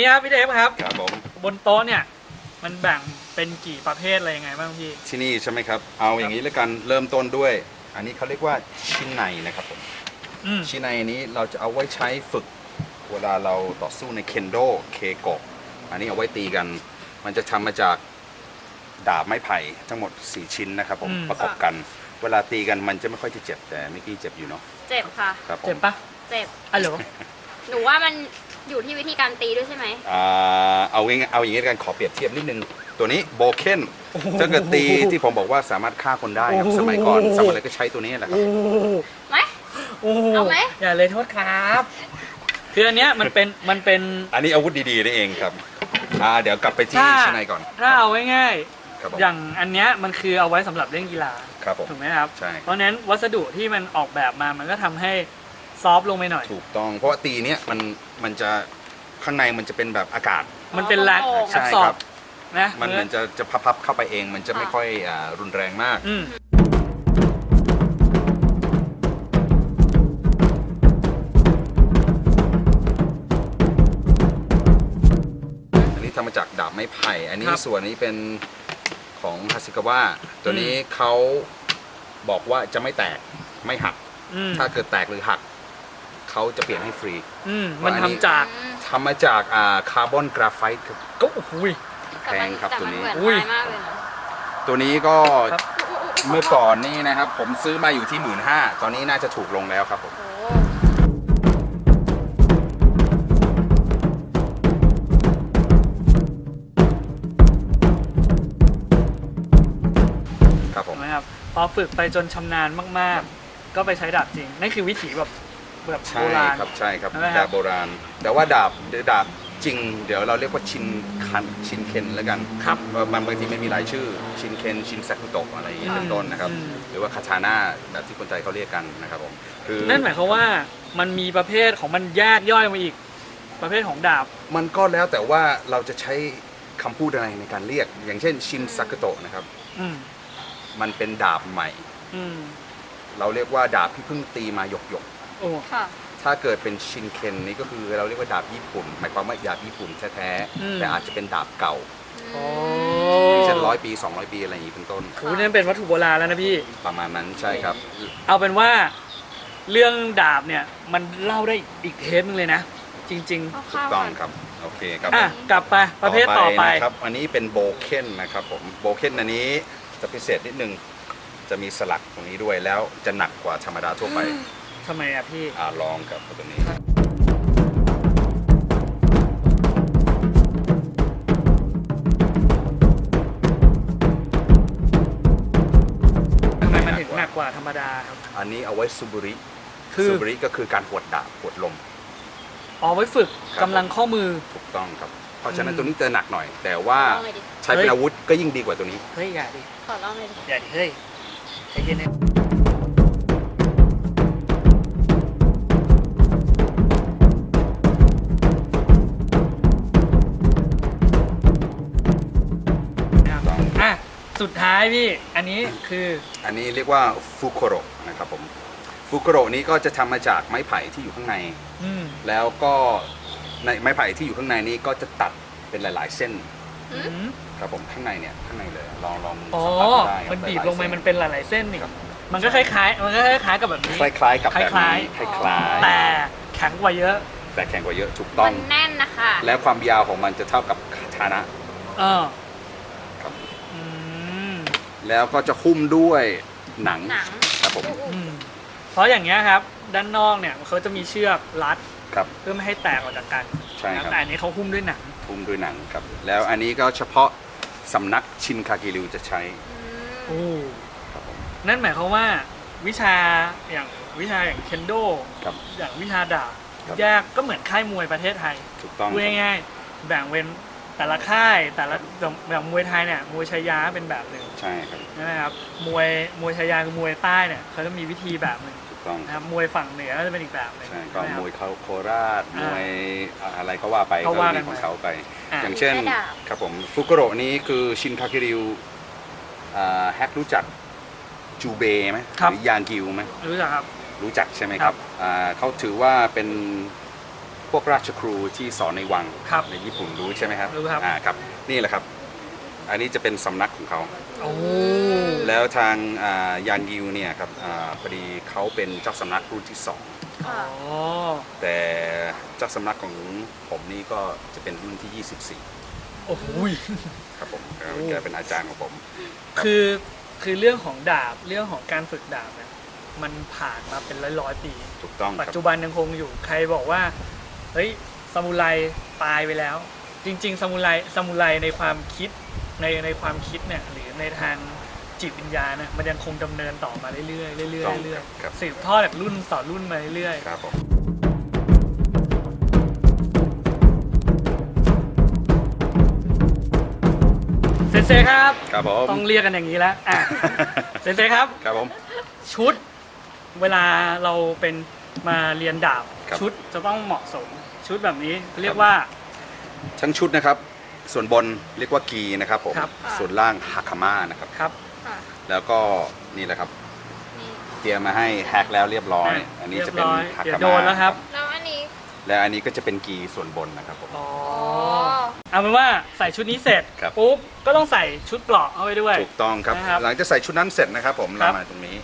นี้ครับพี่เดฟครับ ครับผมบนโต๊ะเนี่ย มันแบ่งเป็นกี่ประเภทอะไรยังไงบ้างพี่ ที่นี่ใช่ไหมครับ เอาอย่างนี้แล้วกันเริ่มต้นด้วย อันนี้เขาเรียกว่าชิ้นในนะครับผมอืมชิ้นในนี้เราจะเอาไว้ใช้ฝึก เวลาเราต่อสู้ในเคนโดเคโกะอันนี้เอาไว้ตีกัน มันจะทำมาจากดาบไม้ไผ่ทั้งหมด 4 ชิ้นนะครับผมประกอบกัน เวลาตีกันมันจะไม่ค่อยจะเจ็บแต่เมื่อกี้เจ็บอยู่เนาะเจ็บค่ะ ครับผม เจ็บปะเจ็บ อะเหรอ หนูว่ามัน อยู่ที่วิธีการตีด้วยใช่ไหมอ่าเอาง่ายๆเอาอย่างนี้กันขอเปรียบเทียบนิดนึง ตัวนี้โบเคนถ้าเกิดตีที่ผมบอกว่าสามารถฆ่าคนได้ครับสมัยก่อนสมัยอะไรก็ใช้ตัวนี้แหละครับโอ้โหไหม โอ้โหเอาไหม อย่าเลยโทษครับคืออันเนี้ยมันเป็นมันเป็น อันนี้อาวุธดีๆนี่เองครับอ่าเดี๋ยวกลับไปที่ถ้า ชั้นในก่อนถ้าเอาง่ายครับผม ๆอย่างอันเนี้ยมันคือเอาไว้สำหรับเล่นกีฬาครับผม ถูกไหมครับ ใช่ เพราะฉะนั้นวัสดุที่มันออกแบบมามันก็ทำให้ ซอฟต์ลงไปหน่อย ถูกต้องเพราะว่าตีเนี้ยมันมันจะข้างในมันจะเป็นแบบอากาศ มันเป็นแรงอ๋อใช่แอบสอครับบนะมันเหมือนจะจะพับๆเข้าไปเอง มันจะไม่ค่อยอ่ารุนแรงมาก อืมอันนี้ทำมาจากดาบไม้ไผ่ อันนี้ครับส่วนนี้เป็นของฮาซิกาวะตัวนี้เขาบอกว่าจะไม่แตกไม่หัก อืมถ้าเกิดแตกหรือหัก เขาจะเปลี่ยนให้ฟรีอืมว่ามันอันทำนี้จากอืมทำมาจากอ่าคาร์บอนกราไฟต์ครับ ก็โอ้โหยแพงครับแต่ตัวมันนี้เหมือนอุ้ยไม้มากเลยนะตัวนี้ก็ครับ เมื่อก่อนนี่นะครับ ผมซื้อมาอยู่ที่หมื่นห้าตอนนี้น่าจะถูกลงแล้วครับผม โอ้ครับผถูมกไหมครับพอฝึกไปจนชำนาญมากๆ ก็ไปใช้ดาบจริงนั่นคือวิถีแบบ แบบใช่โบราณ ครับใช่ครับใช่ไหมครับดาบโบราณ แต่ว่าดาบดาบจริง เดี๋ยวเราเรียกว่าชินคันชินเคนแล้วกันครับว่ามันบางทีไม่มีหลายชื่อชินเคนชินซากุโตะอะไรอย่างนี้เป็นต้นนะครับ อืม หรือว่าคาชาน่าแบบที่คนไทยเขาเรียกกันนะครับผมคือนั่นหมายความว่ามันมีประเภทของมันแยกย่อยมาอีก ประเภทของดาบ มันก็แล้วแต่ว่าเราจะใช้คำพูดอะไรในการเรียก อย่างเช่นชินซากุโตะนะครับอืมมันเป็นดาบใหม่ อืม เราเรียกว่าดาบที่เพิ่งตีมาหยกหยก โอ้ค่ะๆถ้าเกิดเป็นชินเคนนี่ก็คือเราเรียกว่าดาบญี่ปุ่น หมายความว่าดาบญี่ปุ่นแท้ๆแต่อาจจะเป็นดาบเก่าโอ้อย่างเช่นร้อยปี 200 ปีอะไรอย่างนี้เป็นต้น โหนั่นเป็นวัตถุโบราณแล้วนะพี่ ประมาณนั้นใช่ครับ เอาเป็นว่าเรื่องดาบเนี่ยมันเล่าได้อีกเทปนึงเลยนะ จริง เอาถูข้ากวต้องก่อนครับ โอเคครับๆ อะ กลับไปประเภทต่อไป นะครับ อันนี้เป็นโบเคนนะครับผม โบเคนอันนี้จะพิเศษนิดนึง จะมีสลักตรงนี้ด้วยแล้วจะหนักกว่าธรรมดาทั่วไป ทำไมอะพี่ อ่าลองกับตัวนี้ ทำไมมันถึงหนักกว่าธรรมดาครับ อันนี้เอาไว้ซูบุริคือ ซูบุริก็คือการหวดดาบหวดลม อ๋อไว้ฝึกครับ กำลังข้อมือ ถูกต้องครับ เพราะฉะนั้นอืม ตัวนี้จะหนักหน่อย แต่ว่าลองเลยดิ ใช้เป็นอาวุธก็ยิ่งดีกว่าตัวนี้ เฮ้ยอย่าดิขอลองเลยดิอย่าดิเฮ้ยใจเย็นนะ สุดท้ายพี่ อันนี้คือ อันนี้เรียกว่าฟุโคโรนะครับผมฟุโคโรนี้ก็จะทำมาจากไม้ไผ่ที่อยู่ข้างใน อืมแล้วก็ในไม้ไผ่ที่อยู่ข้างในนี้ก็จะตัดเป็นหลาย ๆ เส้นอืมอืมครับผมข้างในเนี่ยข้างในเลยลองลองอ๋อ สัมผัสดูได้ครับมันบีบหายๆลงไปเส้มันเป็นหลาย ๆ เส้นนี่ ครับมันก็คล้ายๆ มันก็คล้ายๆกับแบบนี้ คล้ายๆ กับแบบคล้านี้ยคล้ายแต่แข็งกว่าเยอะๆแต่แข็งกว่าเยอะถูกต้อมัง นแน่นนะคะ และความยาวของมันจะเท่ากับคาทานะ เออครับอืม แล้วก็จะหุ้มด้วยหนังหนังครับผมอืมเพราะอย่างเงี้ยครับ ด้านนอกเนี่ยเขาจะมีเชือกรัดครับ เพื่อไม่ให้แตกออกจากกันใช่ครับ แต่อันนี้เขาหุ้มด้วยหนัง หุ้มด้วยหนังครับ แล้วอันนี้ก็เฉพาะสำนักชินคากิริวจะใช้อืมครับผม นั่นหมายความว่าวิชาอย่างวิชาอย่างเคนโดครับอย่างวิชาดาบครับ แยกก็เหมือนค่ายมวยประเทศไทยถูกต้องพูดครับ ง่ายๆแบ่งเป็นแต่ละค่ายแต่ละอย่างมวยไทยเนี่ยมวยชายาเป็นแบบหนึ่งใช่ครับนะครับมวยมวยชายาคือมวยใต้เนี่ยเขาจะมีวิธีแบบหนึ่งถูกต้องนะครับมวยฝั่งเหนือก็จะเป็นอีกแบบหนึ่งใช่ก็นะครับ มวยเขาโคราชอ่ามวยอะไรก็ว่าไปก็ว่ากันมีของเขาไป อะ อย่างเช่นแค่ดาบครับผมฟุกุโรนี้คือชินคากิริวอ่าแฮกรู้จักจูเบไหมครับหรือยางกิวไหม รู้จักครับ รู้จักใช่ไหมคครัรับบอ่าเขาถือว่าเป็นพวกราชครูที่สอนในวังครับในญี่ปุ่นรู้ใช่ไหมครับรู้ครับ อ่าครับ นี่แหละครับ อันนี้จะเป็นสำนักของเขา โอ้แล้วทางอ่ายางกิวเนี่ยครับอาพอดีเขาเป็นเจ้าสำนักรุ่นที่สองอ๋อแต่เจ้าสำนักของผมนี่ก็จะเป็นรุ่นที่โอ้โหย24ครับผมโอ้ แกเป็นอาจารย์ของผมคือคือเรื่องของดาบเรื่องของการฝึกดาบเนี่ยมันผ่านมาเป็นร้อยร้อยๆปี ถูกต้องคปัจรับจุบันยังคงอยู่ใครบอกว่าเฮ้ยซามูไรตายไปแล้ว จริง ๆซามูไรซามูไรในความคิด ในในความคิดเนี่ยหรือในทางจิตวิญญาณเนี่ยมันยังคงดำเนินต่อมาเรื่อยๆเรื่อยต้องๆเรื่อยครับ ๆสืบทอดจากรุ่นต่อรุ่นมาเรื่อยครับผมๆเซนเซครับ ครับผมต้องเรียกกันอย่างนี้แล้วอะเซนเซครับ ครับผม ชุดเวลาเราเป็นมาเรียนดาบ ครับ ชุดจะต้องเหมาะสม ชุดแบบนี้เรียกว่า ทั้งชุดนะครับ ส่วนบนเรียกว่ากีนะครับผมครับส่วนล่างฮาคาม่านะครับ ครับค่ะแล้วก็นี่แหละครับนี่เตรียมมาให้แฮกแล้วเรียบร้อยอะอันนี้จะเป็นเรียบร้อยฮาเดี๋ยคาวโดม่านแล้วครับแล้วอันนี้และอันนี้ก็จะเป็นกีส่วนบนนะครับผม อ๋ออ๋อเอาเป็นว่าใส่ชุดนี้เสร็จครับ ปุ๊บก็ต้องใส่ชุดเกราะเข้าไปด้วย ถูกต้องครับ นะครับหลังจากใส่ชุดนั้นเสร็จนะครับผมครัเราบ มาตรงนี้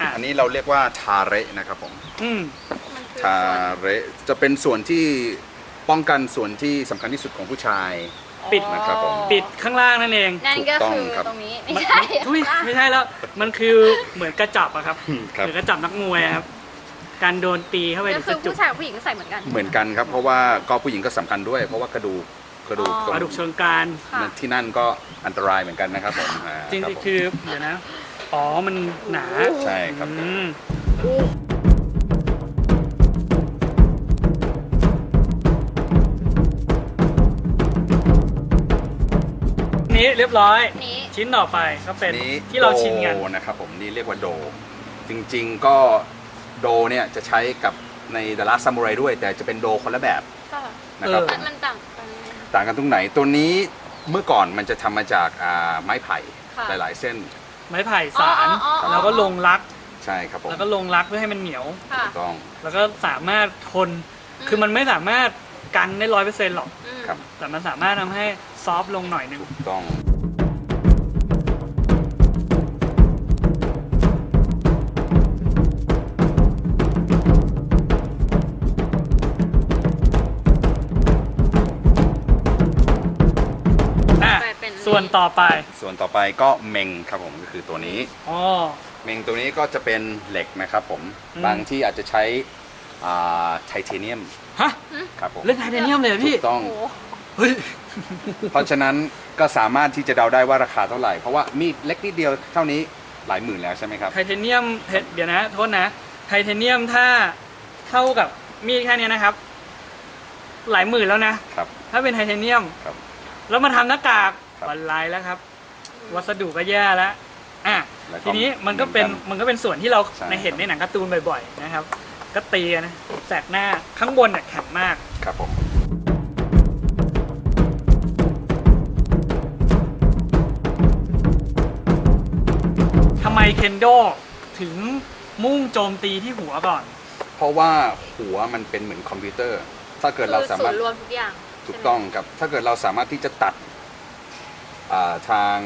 อะอันนี้เราเรียกว่าทาเระนะครับผม อืมมันคือทาส่วนเระจะเป็นส่วนที่ ป้องกันส่วนที่สำคัญที่สุดของผู้ชาย ปิด นะครับผม ปิดข้างล่างนั่นเองนั่นก็ถูกต้องคือครับ ตรงนี้มันไม่ใช่อุ๊ยไม่ใช่แล้ว มันคือเหมือนกระจับอะครับครับเหมือนกระจับนักมวยอะครับ การโดนตีเข้าไปก็ในคืกอระจุกผู้ชายกับผู้หญิงก็ใส่เหมือนกัน เหมือนกันครับ เพราะว่าก็ผู้หญิงก็สำคัญด้วย เพราะว่ากระดูกกระดูกอ๋อ ตรงกระดูกเชิงกรานค่ะที่นั่นก็อันตรายเหมือนกันนะครับผมอ่าจริงบผมๆคือ เดี๋ยวนะ อ๋อ มันหนาใช่ครับ อืมนี้ เรียบร้อย นี้ชิ้นต่อไปก็เป็นนี้ที่เราชินกันโดนะครับผมนี่เรียกว่าโด จริงๆก็โดเนี่ยจะใช้กับในดาราซามูไรด้วย แต่จะเป็นโดคนละแบบค่ะนะครับเออมันมันต่างกันไหมต่างกันตรงไหนตัวนี้เมื่อก่อนมันจะทำมาจากอ่าไม้ไผ่ค่ะ หลาย ๆ เส้นไม้ไผ่สารอ๋ออ๋ออ๋อ แล้วก็ลงรัก ใช่ครับผมแล้วก็ลงรักเพื่อให้มันเหนียว ค่ะ ถูกต้อง แล้วก็สามารถทนคือมันไม่สามารถกันได้ร้อยเปอร์เซ็นต์หรอก อืม ครับ แต่มันสามารถทำให้ซอฟต์ลงหน่อยหนึง ถูกต้อง ส่วนต่อไปส่วนต่อไปก็เมงครับผมก็คือตัวนี้ อ๋อ เมงตัวนี้ก็จะเป็นเหล็กนะครับผมอืม บางที่อาจจะใช้อ่าไทเทเนียมฮะครับผมเล่นไทเทเนียมเลยเหรอถูพี่กต้อง โอ้โหเฮ้ย เพราะฉะนั้นก็สามารถที่จะเดาได้ว่าราคาเท่าไหร่ เพราะว่ามีดเล็กนิดเดียวเท่านี้หลายหมื่นแล้วใช่ไหมครับ ไทเทเนียมเพชรเดี๋ยวนะ โทษนะ ไทเทเนียมถ้าเท่ากับมีดแค่เนี้ยนะครับ หลายหมื่นแล้วนะ ครับ ถ้าเป็นไทเทเนียม ครับ แล้วมาทำหน้ากาก ครับบันไลแล้วครับ วัสดุก็แย่แล้วอะแล้วก็ทีนี้มันก็เป็นเหมือนกันมันก็เป็นส่วนที่เราใช่ในเห็นในหนังการ์ตูนบ่อยๆนะครับ ก็ตีกันนะแสกหน้าข้างบนเนี่ยแข็งมาก ครับผมทำไมเคนโดถึงมุ่งโจมตีที่หัวก่อน เพราะว่าหัวมันเป็นเหมือนคอมพิวเตอร์ ถ้าเกิดเราคือสาศูมารถนย์รวมทุกอย่างถูกต้องครับ ถ้าเกิดเราสามารถที่จะตัด อ่าทาง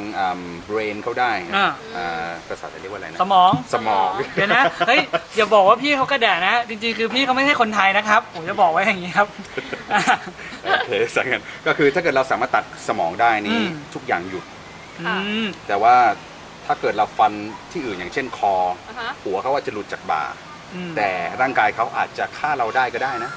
เบรนเขาได้อ่า อ่าภาษาไทยเรียกว่าอะไรนะสมอง สมอง เดี๋ยวนะ เฮ้ย อย่าบอกว่าพี่เขากระแดะนะ จริงๆ คือพี่เขาไม่ใช่คนไทยนะครับ ผมจะบอกไว้อย่างนี้ครับอะ โอเคสังเกตก็คือถ้าเกิดเราสามารถตัดสมองได้นี่อืม ทุกอย่างหยุด อืม แต่ว่าถ้าเกิดเราฟันที่อื่นอย่างเช่นคอ อ่าฮะ หัวเขาอาจจะหลุดจากบ่า อืมแต่ร่างกายเขาอาจจะฆ่าเราได้ก็ได้นะ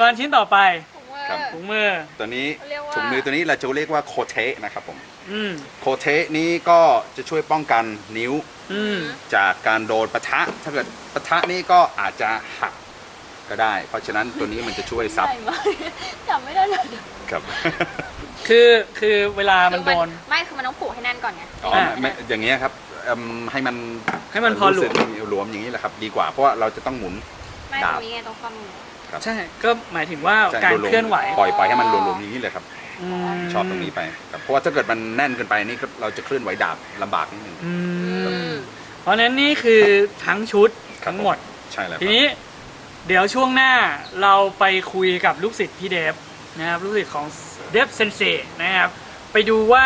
ปกรณ์ชิ้นต่อไปผมว่าครับ ถุงมือ ตัวนี้เรียกว่า ถุงมือตัวนี้เราจะเรียกว่าโคเทะนะครับผม อืม โคเทะนี้ก็จะช่วยป้องกันนิ้วอืม จากการโดนปะทะ ถ้าเกิดปะทะนี่ก็อาจจะหักก็ได้ เพราะฉะนั้นตัวนี้มันจะช่วยซับใหญ่มากจำไม่ได้เลยครับคือคือเวลามันโดน ไม่คือมันต้องผูกให้แน่นก่อนไง อ๋ออ่าไม่อย่างเงี้ยครับเอิ่มให้มันให้มันพอหลวม รู้สึกหลวมอย่างนี้แหละครับ ดีกว่าเพราะว่าเราจะต้องหมุน ไม่ดาตบรงนี้ไงตรงข้อมือ ครับใช่ก็หมายถึงว่าใช่การหลวมๆเคลื่อนไหวปล่อยปล่อยให้มันหลวมๆอย่างนี้เลยครับอืมชอบตรงนี้ไปครับเพราะว่าถ้าเกิดมันแน่นเกินไปนี่ก็เราจะเคลื่อนไหวดาบลำบากนิดนึงอือืมมเพราะฉะนั้นนี่คือทั้งชุดครับทั้งหมดใช่แล้วคทีรับนี้เดี๋ยวช่วงหน้าเราไปคุยกับลูกศิษย์พี่เดฟนะครับลูกศิษย์ของเดฟเซนเซนะครับไปดูว่า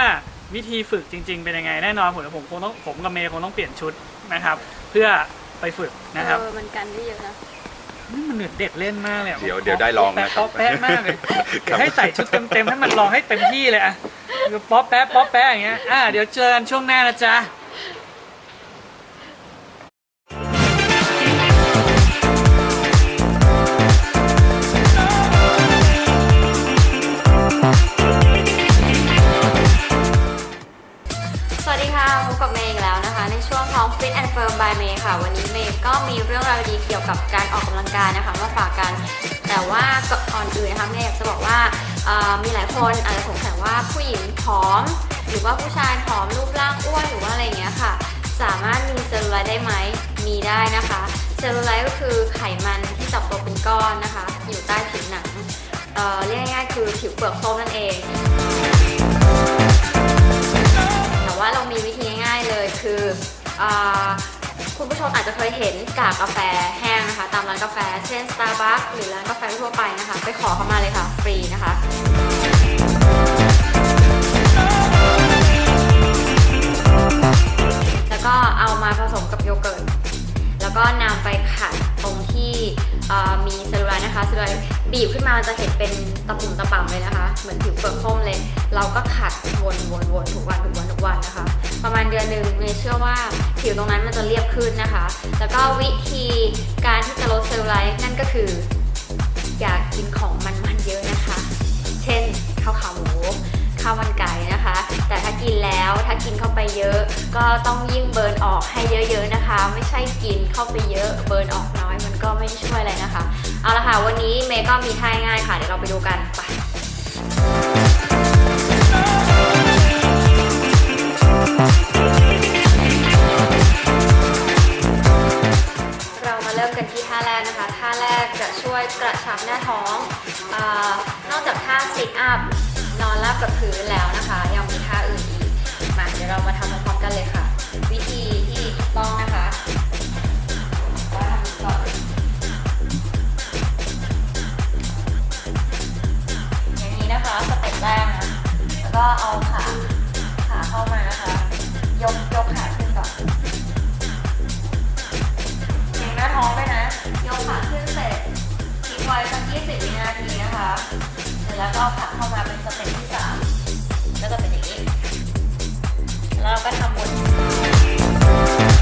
วิธีฝึกจริง ๆ เป็นยังไงแน่นอนผมผมคงต้องผมกับเมย์คงต้องเปลี่ยนชุดนะครับ เพื่อไปฝึกนะครับเออมันกันได้เยอะนะ นี่มันเหมือนเด็กเล่นมากเลยอะเดี๋ยวเดี๋ยวได้ลองนะครับ ป๊อปแป๊ะมากเลยเดี๋ยวให้ใส่ชุดเต็มๆให้มันลองให้เต็มที่เลยอะป๊อปแป๊ะป๊อปแป๊ะอย่างเงี้ยอ่าเดี๋ยวเจอกันช่วงหน้านะจ๊ะ รือว่าผู้ชายผอมรูปร่างอ้วนหรือว่าอะไรเงี้ยค่ะ สามารถมีเซลลูไลท์ได้ไหม มีได้นะคะ เซลลูไลท์ก็คือไขมันที่จับตัวเป็นก้อนนะคะ อยู่ใต้ผิวหนังเอ่อเรียกง่ายๆคือผิวเปลือกส้มนั่นเอง แต่ว่าเรามีวิธีง่ายๆเลยคืออคุณผู้ชมอาจจะเคยเห็นกากกาแฟแห้งนะคะ ตามร้านกาแฟ เช่น Starbucks หรือร้านกาแฟทั่วไปนะคะ ไปขอเข้ามาเลยค่ะ ฟรีนะคะ บีบขึ้นมาจะเห็นเป็นตะปุ่มตะป่ำเลยนะคะ เหมือนผิวเปลือกส้มเลย เราก็ขัดวนวนวนทุกวันทุกวันทุกวันนะคะ ประมาณเดือนหนึ่งเมย์เชื่อว่าผิวตรงนั้นมันจะเรียบขึ้นนะคะ แล้วก็วิธีการที่จะลดเซลลูไลท์นั่นก็คือ อยากกินของมันๆเยอะนะคะ เช่นข้าวขาหมูข้าวมันไก่นะคะ แต่ถ้ากินแล้วถ้ากินเข้าไปเยอะ ก็ต้องยิ่งเบิร์นออกให้เยอะๆนะคะ ไม่ใช่กินเข้าไปเยอะเบิร์นออกน้อยมันก็ไม่ช่วยอะไรนะคะ เอาละค่ะวันนี้เมย์ก็มีท่าง่ายค่ะเดี๋ยวเราไปดูกันไปเรามาเริ่มกันที่ท่าแรกนะคะท่าแรกจะช่วยกระชับหน้าท้องอนอกจากท่า sit up นอนราบกับพื้นแล้วนะคะ ยังมีท่าอื่นอีก เดี๋ยวเรามาทำพร้อมกันเลยค่ะ วิธีที่ถูกต้องนะคะว่าทำก่อนอย่างนี้นะคะสเต็ปแรกนะแล้วก็เอาขาขาเข้ามานะคะ ยกยกขาขึ้นก่อนเก่งหน้าท้องด้วยนะ ยกขาขึ้นเสร็จทิ้งไว้สัก20วินาทีนะคะเสร็จแล้วก็ขาเข้ามาเป็นสเต็ปที่สามก็เป็นอย่างนี้ แล้วเราก็ทำวน